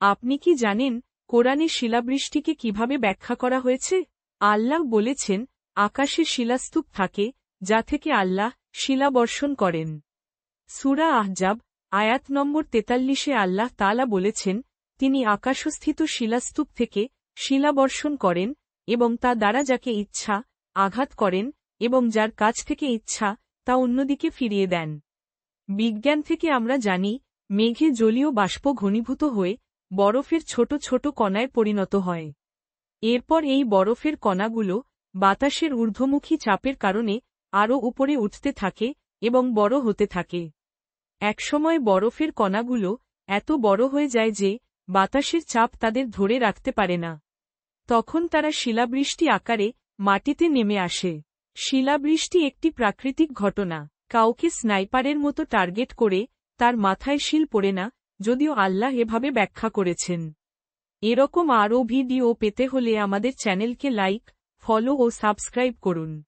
আপনি কি জানেন কোরআনে শিলাবৃষ্টিকে কীভাবে ব্যাখ্যা করা হয়েছে? আল্লাহ বলেছেন, আকাশে শিলাস্তূপ থাকে, যা থেকে আল্লাহ শিলাবর্ষণ করেন। সুরা আহজাব, আয়াত নম্বর তেতাল্লিশে আল্লাহ তালা বলেছেন, তিনি আকাশস্থিত শিলাস্তূপ থেকে শিলাবর্ষণ করেন এবং তা দ্বারা যাকে ইচ্ছা আঘাত করেন এবং যার কাছ থেকে ইচ্ছা তা অন্যদিকে ফিরিয়ে দেন। বিজ্ঞান থেকে আমরা জানি, মেঘে জলীয় বাষ্প ঘনীভূত হয়ে বরফের ছোট ছোট কণায় পরিণত হয়। এরপর এই বরফের কণাগুলো বাতাসের ঊর্ধ্বমুখী চাপের কারণে আরও উপরে উঠতে থাকে এবং বড় হতে থাকে। একসময় বরফের কণাগুলো এত বড় হয়ে যায় যে বাতাসের চাপ তাদের ধরে রাখতে পারে না। তখন তারা শিলাবৃষ্টি আকারে মাটিতে নেমে আসে। শিলাবৃষ্টি একটি প্রাকৃতিক ঘটনা। কাউকে স্নাইপারের মতো টার্গেট করে তার মাথায় শিল পড়ে না যদিও আল্লাহ এভাবে ব্যাখ্যা করেছেন। এরকম আরও ভিডিও পেতে হলে আমাদের চ্যানেলকে লাইক, ফলো ও সাবস্ক্রাইব করুন।